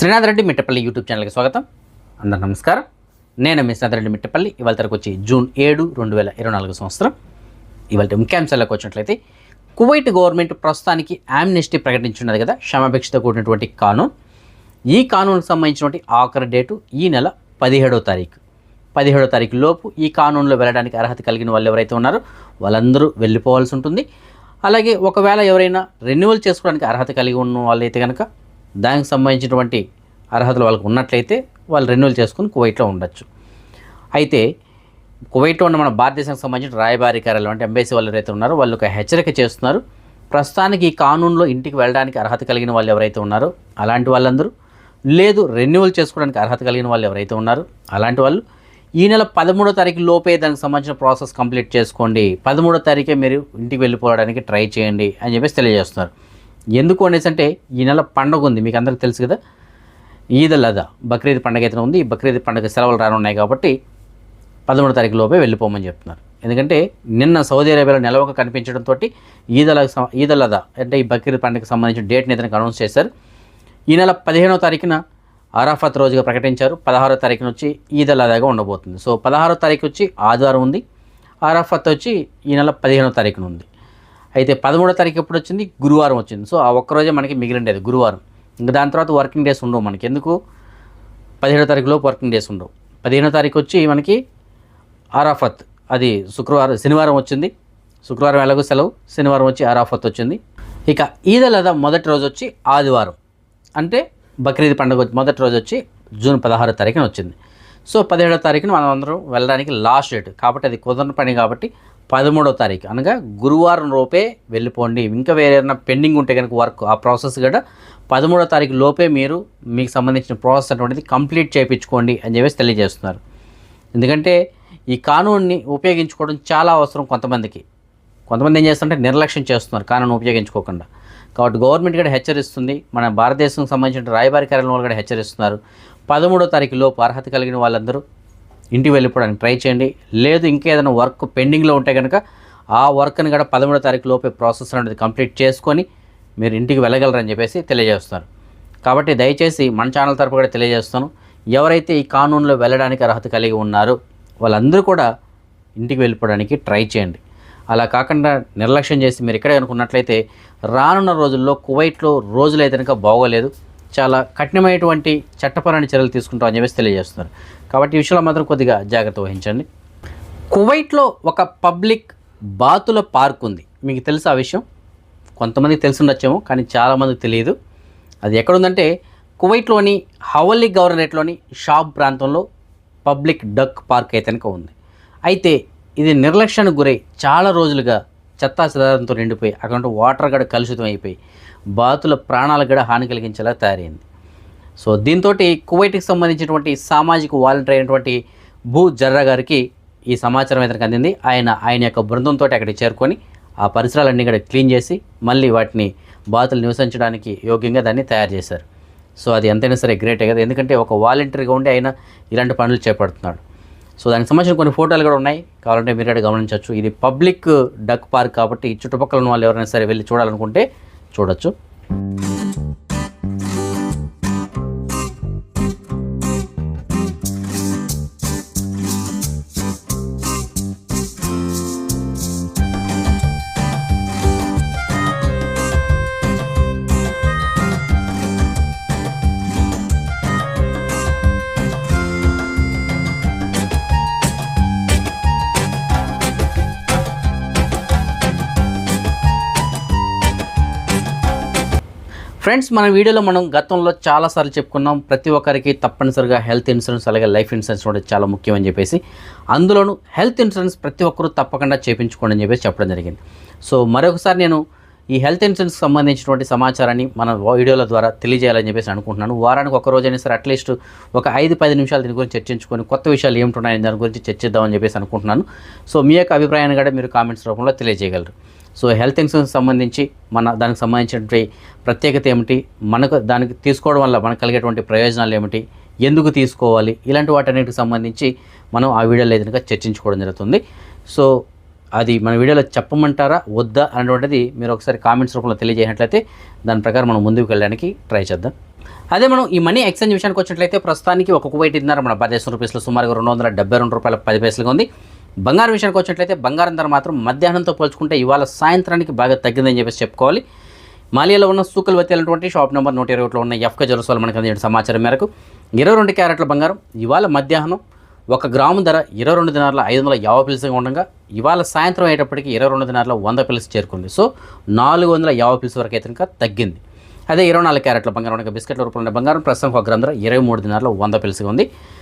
Srinath Reddy Mittapalli YouTube ఛానల్కి స్వాగతం. అందరు నమస్కారం. నేను మీ శ్రీనాథ్ రెడ్డి మిట్టపల్లి. ఇవాళ తరకు వచ్చి జూన్ ఏడు రెండు వేల ఇరవై నాలుగు సంవత్సరం. ఇవాళ ముఖ్యాంశాలకు వచ్చినట్లయితే కువైట్ గవర్నమెంట్ ప్రస్తుతానికి ఆమ్నెస్టీ ప్రకటించున్నది కదా క్షమాభిక్షతో కూడినటువంటి కానూన్. ఈ కానూన్కి సంబంధించినటువంటి ఆఖరి డేటు ఈ నెల పదిహేడో తారీఖు. పదిహేడో తారీఖు లోపు ఈ కానూన్లో వెళ్ళడానికి అర్హత కలిగిన వాళ్ళు ఎవరైతే ఉన్నారో వాళ్ళందరూ వెళ్ళిపోవాల్సి ఉంటుంది. అలాగే ఒకవేళ ఎవరైనా రెన్యువల్ చేసుకోవడానికి అర్హత కలిగి ఉన్న వాళ్ళైతే కనుక దానికి సంబంధించినటువంటి అర్హతలు వాళ్ళకు ఉన్నట్లయితే వాళ్ళు రెన్యువల్ చేసుకుని కువైట్లో ఉండొచ్చు. అయితే కువైట్లో ఉన్న మన భారతదేశానికి సంబంధించిన రాయబారి కార్యాలయం అంటే ఎంబేసీ వాళ్ళు ఎవరైతే ఉన్నారో వాళ్ళు ఒక హెచ్చరిక చేస్తున్నారు. ప్రస్తుతానికి ఈ కానూన్లో ఇంటికి వెళ్ళడానికి అర్హత కలిగిన వాళ్ళు ఎవరైతే ఉన్నారో అలాంటి వాళ్ళందరూ లేదు రెన్యువల్ చేసుకోవడానికి అర్హత కలిగిన వాళ్ళు ఎవరైతే ఉన్నారో అలాంటి వాళ్ళు ఈ నెల పదమూడో తారీఖు లోపే దానికి సంబంధించిన ప్రాసెస్ కంప్లీట్ చేసుకోండి. పదమూడో తారీఖే మీరు ఇంటికి వెళ్ళిపోవడానికి ట్రై చేయండి అని చెప్పేసి తెలియజేస్తున్నారు. ఎందుకు అనేసి అంటే ఈ నెల పండగ ఉంది మీకు అందరికీ తెలుసు కదా. ఈద్ లదా అదా బక్రీద్ పండగ అయితే ఉంది. ఈ బక్రీద్ పండగ సెలవులు రానున్నాయి కాబట్టి పదమూడు తారీఖు లోపే వెళ్ళిపోమని చెప్తున్నారు. ఎందుకంటే నిన్న సౌదీ అరేబియాలో నిలవక కనిపించడంతో ఈద్ అల్ ఈద్ అదా అంటే ఈ బక్రీద్ పండుగకి సంబంధించిన డేట్ని ఇతనికి అనౌన్స్ చేశారు. ఈ నెల పదిహేనో తారీఖున అరాఫత్ రోజుగా ప్రకటించారు. పదహారో తారీఖున వచ్చి ఈద్ ఉండబోతుంది. సో పదహారో తారీఖు వచ్చి ఆదివారం ఉంది. అరాఫత్ వచ్చి ఈ నెల పదిహేనో తారీఖున ఉంది. అయితే పదమూడో తారీఖు ఎప్పుడు వచ్చింది? గురువారం వచ్చింది. సో ఆ ఒక్కరోజే మనకి మిగిలిండేది గురువారం. ఇంకా దాని తర్వాత వర్కింగ్ డేస్ ఉండవు మనకి. ఎందుకు? పదిహేడో తారీఖులోపు వర్కింగ్ డేస్ ఉండవు. పదిహేనో తారీఖు వచ్చి మనకి ఆరాఫత్. అది శుక్రవారం శనివారం వచ్చింది. శుక్రవారం ఎలాగో సెలవు? శనివారం వచ్చి ఆరాఫత్ వచ్చింది. ఇక ఈద్ లేదా మొదటి రోజు వచ్చి ఆదివారం. అంటే బక్రీద్ పండుగ వచ్చి- మొదటి రోజు వచ్చి జూన్ పదహారో తారీఖున వచ్చింది. సో పదిహేడో తారీఖున మనం అందరం వెళ్ళడానికి లాస్ట్ డేట్ కాబట్టి అది కుదరని పని కాబట్టి పదమూడో తారీఖు. అనగా గురువారం లోపే వెళ్ళిపోండి. ఇంకా వేరే పెండింగ్ ఉంటే కనుక వర్క్ ఆ ప్రాసెస్ కూడా పదమూడో తారీఖు లోపే మీరు మీకు సంబంధించిన ప్రాసెస్ అటువంటిది కంప్లీట్ చేయించుకోండి అని చెప్పేసి తెలియజేస్తున్నారు. ఎందుకంటే ఈ కానూన్ని ఉపయోగించుకోవడం చాలా అవసరం కొంతమందికి. కొంతమంది ఏం చేస్తుంటే నిర్లక్ష్యం చేస్తున్నారు కానూన్ ఉపయోగించుకోకుండా. కాబట్టి గవర్నమెంట్ కూడా హెచ్చరిస్తుంది. మన భారతదేశం సంబంధించిన రాయబారి కార్యాలయం వాళ్ళు కూడా హెచ్చరిస్తున్నారు. పదమూడో తారీఖు లోపు అర్హత కలిగిన వాళ్ళందరూ ఇంటికి వెళ్ళిపోవడానికి ట్రై చేయండి. లేదు ఇంకేదైనా వర్క్ పెండింగ్లో ఉంటే కనుక ఆ వర్క్ని కూడా పదమూడో తారీఖు లోపే ప్రాసెస్ అనేది కంప్లీట్ చేసుకొని మీరు ఇంటికి వెళ్ళగలరని చెప్పేసి తెలియజేస్తున్నారు. కాబట్టి దయచేసి మన ఛానల్ తరపు కూడా తెలియజేస్తాను. ఎవరైతే ఈ కానూన్లో వెళ్ళడానికి అర్హత కలిగి ఉన్నారో వాళ్ళందరూ కూడా ఇంటికి వెళ్ళిపోవడానికి ట్రై చేయండి. అలా కాకుండా నిర్లక్ష్యం చేసి మీరు ఇక్కడే అనుకున్నట్లయితే రానున్న రోజుల్లో కువైట్లో రోజులు అయితే కనుక బాగోలేదు. చాలా కఠినమైనటువంటి చట్టపరమైన చర్యలు తీసుకుంటామని చెప్పేసి తెలియజేస్తున్నారు. కాబట్టి ఈ విషయంలో మాత్రం కొద్దిగా జాగ్రత్త వహించండి. కువైట్లో ఒక పబ్లిక్ బాతుల పార్క్ ఉంది. మీకు తెలుసు ఆ విషయం? కొంతమందికి తెలుసుండొచ్చేమో కానీ చాలామందికి తెలియదు. అది ఎక్కడుందంటే కువైట్లోని హవల్లీ గవర్నరేట్లోని షాబ్ ప్రాంతంలో పబ్లిక్ డక్ పార్క్ అయితే కనుక ఉంది. అయితే ఇది నిర్లక్ష్యానికి గురై చాలా రోజులుగా చెత్తా చెదారంతో నిండిపోయి అక్కడ వాటర్ కూడా కలుషితం అయిపోయి బాతుల ప్రాణాలకు కూడా హాని కలిగించేలా తయారైంది. సో దీంతో కువైట్కి సంబంధించినటువంటి సామాజిక వాలంటీర్ అయినటువంటి భూ జర్రా గారికి ఈ సమాచారం అయితే అందింది. ఆయన ఆయన యొక్క బృందంతో అక్కడికి చేరుకొని ఆ పరిసరాలన్నీ కూడా క్లీన్ చేసి మళ్ళీ వాటిని బాతులు నివసించడానికి యోగ్యంగా దాన్ని తయారు చేశారు. సో అది ఎంతైనా సరే గ్రేటే కదా. ఎందుకంటే ఒక వాలంటీర్గా ఉండి ఆయన ఇలాంటి పనులు చేపడుతున్నాడు. సో దానికి సంబంధించిన కొన్ని ఫోటోలు కూడా ఉన్నాయి. కావాలంటే మీరు కూడా గమనించవచ్చు. ఇది పబ్లిక్ డక్ పార్క్ కాబట్టి చుట్టుపక్కల ఉన్న వాళ్ళు ఎవరైనా సరే వెళ్ళి చూడాలనుకుంటే చూడొచ్చు. ఫ్రెండ్స్ మన వీడియోలో మనం గతంలో చాలాసార్లు చెప్పుకున్నాం ప్రతి ఒక్కరికి తప్పనిసరిగా హెల్త్ ఇన్సూరెన్స్ అలాగే లైఫ్ ఇన్సూరెన్స్ కూడా చాలా ముఖ్యం అని చెప్పేసి. అందులోనూ హెల్త్ ఇన్సూరెన్స్ ప్రతి ఒక్కరూ తప్పకుండా చేయించుకోండి అని చెప్పేసి చెప్పడం జరిగింది. సో మరొకసారి నేను ఈ హెల్త్ ఇన్సూరెన్స్ సంబంధించినటువంటి సమాచారాన్ని మన వీడియోల ద్వారా తెలియజేయాలని చెప్పేసి అనుకుంటున్నాను. వారానికి ఒక రోజైనా సరే అట్లీస్ట్ ఒక ఐదు పది నిమిషాలు దీని గురించి చర్చించుకొని కొత్త విషయాలు ఏమిటున్నాయని దాని గురించి చర్చిద్దామని చెప్పేసి అనుకుంటున్నాను. సో మీ యొక్క అభిప్రాయాన్ని కూడా మీరు కామెంట్స్ రూపంలో తెలియజేయగలరు. సో హెల్త్ ఇన్సూరెన్స్ సంబంధించి మన దానికి సంబంధించినటువంటి ప్రత్యేకత ఏమిటి? మనకు దానికి తీసుకోవడం వల్ల మనకు కలిగేటువంటి ప్రయోజనాలు ఏమిటి? ఎందుకు తీసుకోవాలి? ఇలాంటి వాటన్నిటికి సంబంధించి మనం ఆ వీడియోలో ఏదైనా చర్చించుకోవడం జరుగుతుంది. సో అది మన వీడియోలో చెప్పమంటారా? వద్దా? అనేటువంటిది మీరు ఒకసారి కామెంట్స్ రూపంలో తెలియజేసినట్లయితే దాని ప్రకారం మనం ముందుకు వెళ్ళడానికి ట్రై చేద్దాం. అదే మనం ఈ మనీ ఎక్స్చేంజ్ విషయానికి వచ్చినట్లయితే ప్రస్తుతానికి ఒక కువైట్ ఇన్నర మన పదిహేను రూపీస్లో సుమారుగా రెండు వందల డెబ్బై రెండు రూపాయల పది పైసలుగా ఉంది. బంగారం విషయానికి వచ్చినట్లయితే బంగారం ధర మాత్రం మధ్యాహ్నంతో పోల్చుకుంటే ఇవాళ సాయంత్రానికి బాగా తగ్గిందని చెప్పేసి చెప్పుకోవాలి. మాలియాలో ఉన్న సూకులు వచ్చేటువంటి షాప్ నెంబర్ నూట ఇరవై ఒకటిలో ఉన్న ఎఫ్క జ్యువెల్స్ మనకు అందించిన సమాచారం మేరకు ఇరవై రెండు క్యారెట్ల బంగారం ఇవాళ మధ్యాహ్నం ఒక గ్రాము ధర ఇరవై రెండు దినార్ల ఐదు వందల యాభై పిలుసుగా ఉండగా ఇవాళ సాయంత్రం అయ్యేటప్పటికి ఇరవై రెండు దినార్ల వంద పిలుసు చేరుకుంది. సో నాలుగు వందల యాభై పిలుసు వరకు అయితే ఇంకా తగ్గింది. అదే ఇరవై నాలుగు క్యారెట్ల బంగారం ఉండగా బిస్కెట్ల రూపంలో ఉన్న బంగారం ప్రస్తుతం ఒక గ్రామ ధర ఇరవై మూడు దినార్ల వంద పిలుసుగా ఉంది.